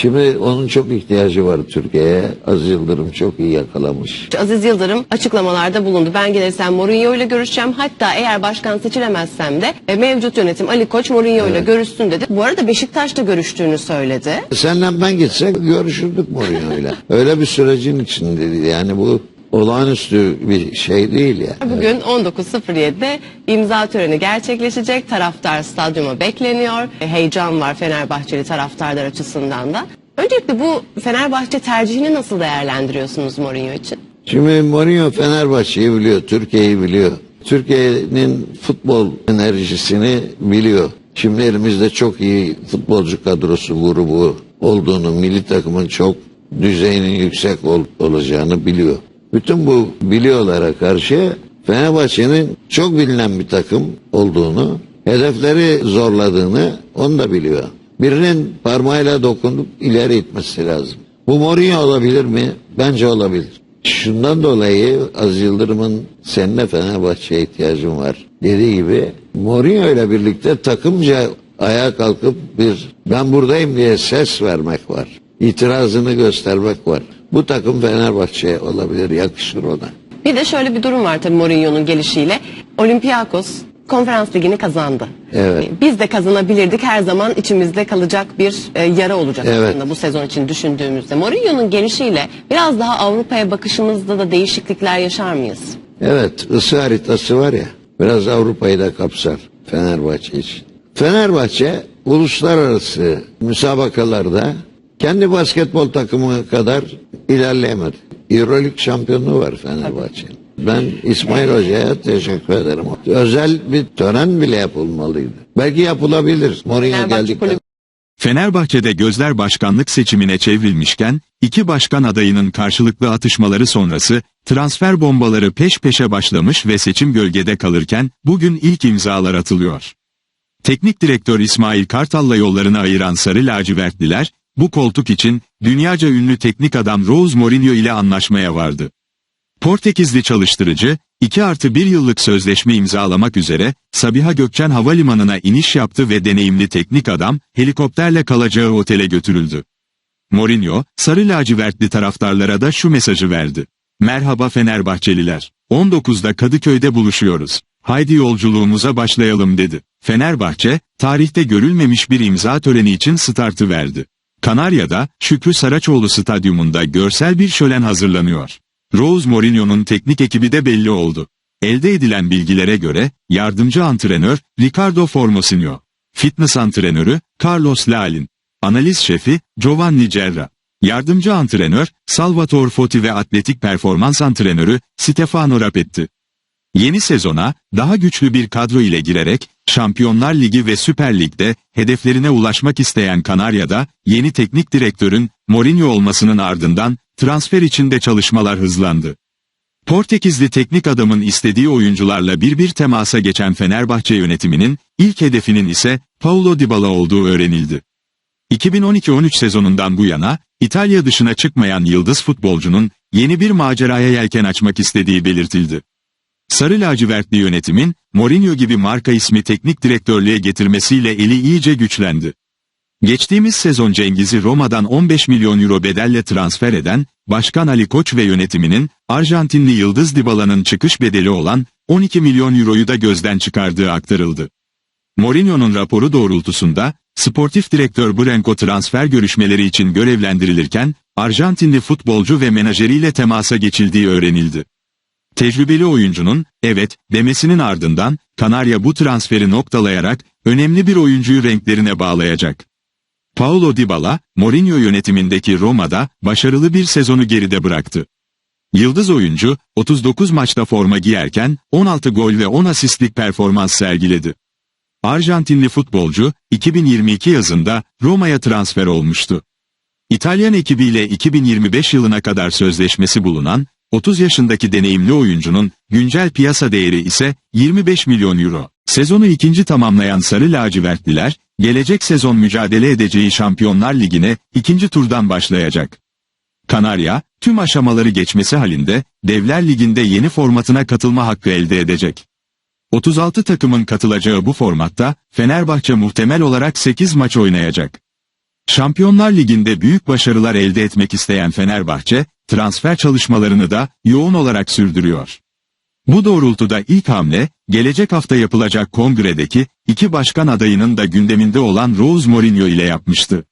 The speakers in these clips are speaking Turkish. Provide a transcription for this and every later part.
Şimdi onun çok ihtiyacı var Türkiye'ye. Aziz Yıldırım çok iyi yakalamış. Aziz Yıldırım açıklamalarda bulundu. Ben gelirsem Mourinho ile görüşeceğim. Hatta eğer başkan seçilemezsem de e, mevcut yönetim Ali Koç Mourinho ile görüşsün dedi. Bu arada Beşiktaş'ta görüştüğünü söyledi. Senle ben gitsek görüşürdük Mourinho'yla. Öyle bir sürecin içindeydi. Yani bu olağanüstü bir şey değil yani. Bugün 19.07'de imza töreni gerçekleşecek. Taraftar stadyuma bekleniyor. E, Heyecan var Fenerbahçeli taraftarlar açısından da. Öncelikle bu Fenerbahçe tercihini nasıl değerlendiriyorsunuz Mourinho için? Şimdi Mourinho Fenerbahçe'yi biliyor, Türkiye'yi biliyor. Türkiye'nin futbol enerjisini biliyor. Şimdi elimizde çok iyi futbolcu kadrosu grubu olduğunu, milli takımın çok düzeyinin yüksek ol- olacağını biliyor. Bütün bu biliyorlara karşı Fenerbahçe'nin çok bilinen bir takım olduğunu, hedefleri zorladığını onu da biliyor. Birinin parmağıyla dokunup ileri itmesi lazım. Bu Mourinho olabilir mi? Bence olabilir. Şundan dolayı Aziz Yıldırım'ın seninle Fenerbahçe'ye ihtiyacım var dediği gibi Mourinho ile birlikte takımca ayağa kalkıp bir ben buradayım diye ses vermek var. İtirazını göstermek var. Bu takım Fenerbahçe'ye olabilir, yakışır ona. Bir de şöyle bir durum var tabii Mourinho'nun gelişiyle. Olympiakos konferans ligini kazandı. Evet. Biz de kazanabilirdik. Her zaman içimizde kalacak bir e, yara olacak Evet. aslında bu sezon için düşündüğümüzde. Mourinho'nun gelişiyle biraz daha Avrupa'ya bakışımızda da değişiklikler yaşar mıyız? Evet, ısı haritası var ya, biraz Avrupa'yı da kapsar Fenerbahçe için. Fenerbahçe uluslararası müsabakalarda kendi basketbol takımı kadar ilerleyemedi. Euroleague şampiyonluğu var Fenerbahçe'nin. Ben İsmail Hoca'ya teşekkür ederim. Özel bir tören bile yapılmalıydı. Belki yapılabilir. Mourinho geldikten Fenerbahçe'de gözler başkanlık seçimine çevrilmişken, iki başkan adayının karşılıklı atışmaları sonrası, transfer bombaları peş peşe başlamış ve seçim gölgede kalırken, bugün ilk imzalar atılıyor. Teknik direktör İsmail Kartal'la yollarını ayıran Sarı Lacivertliler, bu koltuk için, dünyaca ünlü teknik adam Rose Mourinho ile anlaşmaya vardı. Portekizli çalıştırıcı, 2 artı 1 yıllık sözleşme imzalamak üzere, Sabiha Gökçen Havalimanı'na iniş yaptı ve deneyimli teknik adam, helikopterle kalacağı otele götürüldü. Mourinho, sarı lacivertli taraftarlara da şu mesajı verdi. Merhaba Fenerbahçeliler. 19'da Kadıköy'de buluşuyoruz. Haydi yolculuğumuza başlayalım dedi. Fenerbahçe, tarihte görülmemiş bir imza töreni için startı verdi. Kanarya'da, Şükrü Saraçoğlu Stadyumunda görsel bir şölen hazırlanıyor. Rose Mourinho'nun teknik ekibi de belli oldu. Elde edilen bilgilere göre, yardımcı antrenör, Ricardo Formosinho. Fitness antrenörü, Carlos Lalin. Analiz şefi, Giovanni Gerra. Yardımcı antrenör, Salvatore Foti ve atletik performans antrenörü, Stefano Rapetti. Yeni sezona, daha güçlü bir kadro ile girerek, Şampiyonlar Ligi ve Süper Lig'de, hedeflerine ulaşmak isteyen Kanarya'da, yeni teknik direktörün, Mourinho olmasının ardından, transfer içinde çalışmalar hızlandı. Portekizli teknik adamın istediği oyuncularla bir bir temasa geçen Fenerbahçe yönetiminin, ilk hedefinin ise, Paulo Dybala olduğu öğrenildi. 2012-13 sezonundan bu yana, İtalya dışına çıkmayan yıldız futbolcunun, yeni bir maceraya yelken açmak istediği belirtildi. Sarı lacivertli yönetimin, Mourinho gibi marka ismi teknik direktörlüğe getirmesiyle eli iyice güçlendi. Geçtiğimiz sezon Cengiz'i Roma'dan 15 milyon euro bedelle transfer eden, Başkan Ali Koç ve yönetiminin, Arjantinli Yıldız Dybala'nın çıkış bedeli olan 12 milyon euroyu da gözden çıkardığı aktarıldı. Mourinho'nun raporu doğrultusunda, sportif direktör Branco transfer görüşmeleri için görevlendirilirken, Arjantinli futbolcu ve menajeriyle temasa geçildiği öğrenildi. Tecrübeli oyuncunun, evet, demesinin ardından, Kanarya bu transferi noktalayarak, önemli bir oyuncuyu renklerine bağlayacak. Paulo Dybala, Mourinho yönetimindeki Roma'da, başarılı bir sezonu geride bıraktı. Yıldız oyuncu, 39 maçta forma giyerken, 16 gol ve 10 asistlik performans sergiledi. Arjantinli futbolcu, 2022 yazında, Roma'ya transfer olmuştu. İtalyan ekibiyle 2025 yılına kadar sözleşmesi bulunan, 30 yaşındaki deneyimli oyuncunun güncel piyasa değeri ise 25 milyon euro. Sezonu ikinci tamamlayan Sarı Lacivertliler, gelecek sezon mücadele edeceği Şampiyonlar Ligi'ne ikinci turdan başlayacak. Kanarya, tüm aşamaları geçmesi halinde, Devler Ligi'nde yeni formatına katılma hakkı elde edecek. 36 takımın katılacağı bu formatta, Fenerbahçe muhtemel olarak 8 maç oynayacak. Şampiyonlar Ligi'nde büyük başarılar elde etmek isteyen Fenerbahçe, transfer çalışmalarını da yoğun olarak sürdürüyor. Bu doğrultuda ilk hamle, gelecek hafta yapılacak kongredeki iki başkan adayının da gündeminde olan Rose Mourinho ile yapmıştı.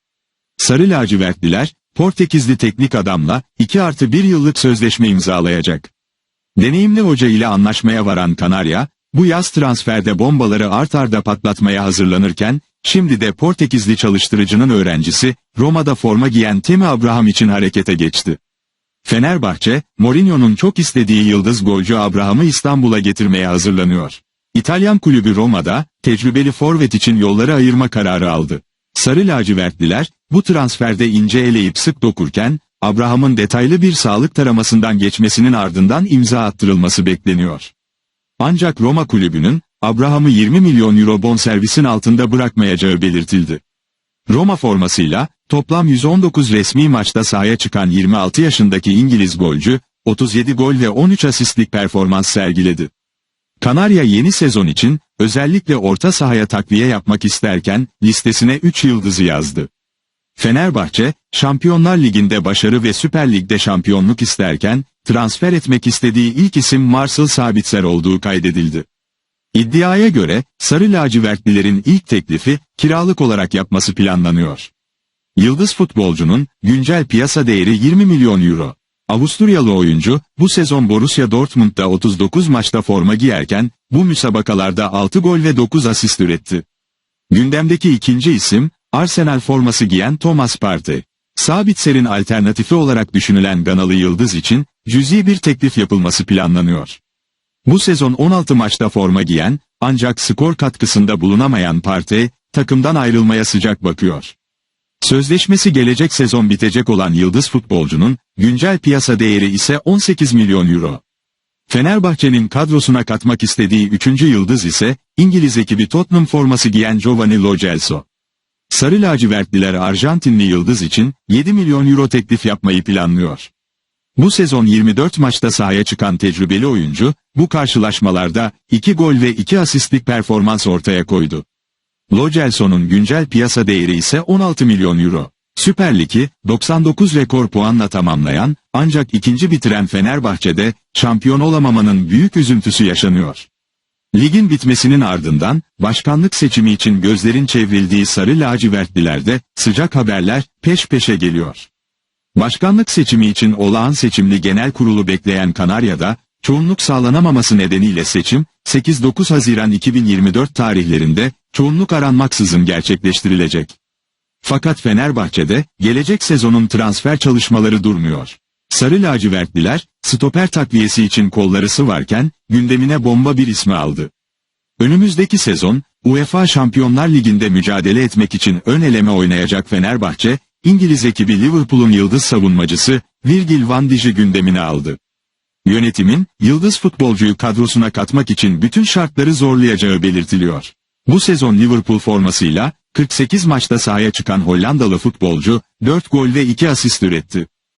Sarı lacivertliler, Portekizli teknik adamla 2 artı 1 yıllık sözleşme imzalayacak. Deneyimli hoca ile anlaşmaya varan Kanarya, bu yaz transferde bombaları art arda patlatmaya hazırlanırken, şimdi de Portekizli çalıştırıcının öğrencisi, Roma'da forma giyen Temi Abraham için harekete geçti. Fenerbahçe, Mourinho'nun çok istediği yıldız golcü Abraham'ı İstanbul'a getirmeye hazırlanıyor. İtalyan kulübü Roma'da, tecrübeli forvet için yolları ayırma kararı aldı. Sarı lacivertliler, bu transferde ince eleyip sık dokurken, Abraham'ın detaylı bir sağlık taramasından geçmesinin ardından imza attırılması bekleniyor. Ancak Roma kulübünün, Abraham'ı 20 milyon euro bonservisin altında bırakmayacağı belirtildi. Roma formasıyla, toplam 119 resmi maçta sahaya çıkan 26 yaşındaki İngiliz golcü, 37 gol ve 13 asistlik performans sergiledi. Kanarya yeni sezon için, özellikle orta sahaya takviye yapmak isterken, listesine 3 yıldızı yazdı. Fenerbahçe, Şampiyonlar Ligi'nde başarı ve Süper Lig'de şampiyonluk isterken, transfer etmek istediği ilk isim Marcel Sabitzer olduğu kaydedildi. İddiaya göre, Sarı lacivertlilerin ilk teklifi, kiralık olarak yapması planlanıyor. Yıldız futbolcunun, güncel piyasa değeri 20 milyon euro. Avusturyalı oyuncu, bu sezon Borussia Dortmund'da 39 maçta forma giyerken, bu müsabakalarda 6 gol ve 9 asist üretti. Gündemdeki ikinci isim, Arsenal forması giyen Thomas Partey. Sabitser'in alternatifi olarak düşünülen Ganalı Yıldız için, cüzi bir teklif yapılması planlanıyor. Bu sezon 16 maçta forma giyen, ancak skor katkısında bulunamayan Partey, takımdan ayrılmaya sıcak bakıyor. Sözleşmesi gelecek sezon bitecek olan yıldız futbolcunun, güncel piyasa değeri ise 18 milyon euro. Fenerbahçe'nin kadrosuna katmak istediği üçüncü yıldız ise, İngiliz ekibi Tottenham forması giyen Giovanni Lo Celso. Sarı lacivertliler Arjantinli yıldız için, 7 milyon euro teklif yapmayı planlıyor. Bu sezon 24 maçta sahaya çıkan tecrübeli oyuncu, bu karşılaşmalarda 2 gol ve 2 asistlik performans ortaya koydu. Lo Celso'nun güncel piyasa değeri ise 16 milyon euro. Süper Lig'i 99 rekor puanla tamamlayan, ancak ikinci bitiren Fenerbahçe'de, şampiyon olamamanın büyük üzüntüsü yaşanıyor. Ligin bitmesinin ardından, başkanlık seçimi için gözlerin çevrildiği sarı lacivertlilerde, sıcak haberler peş peşe geliyor. Başkanlık seçimi için olağan seçimli genel kurulu bekleyen Kanarya'da, çoğunluk sağlanamaması nedeniyle seçim, 8-9 Haziran 2024 tarihlerinde, çoğunluk aranmaksızın gerçekleştirilecek. Fakat Fenerbahçe'de, gelecek sezonun transfer çalışmaları durmuyor. Sarı lacivertliler, stoper takviyesi için kolları sıvarken, gündemine bomba bir ismi aldı. Önümüzdeki sezon, UEFA Şampiyonlar Ligi'nde mücadele etmek için ön eleme oynayacak Fenerbahçe, İngiliz ekibi Liverpool'un yıldız savunmacısı, Virgil van Dijk'i gündemine aldı. Yönetimin, yıldız futbolcuyu kadrosuna katmak için bütün şartları zorlayacağı belirtiliyor. Bu sezon Liverpool formasıyla, 48 maçta sahaya çıkan Hollandalı futbolcu, 4 gol ve 2 asist üretti.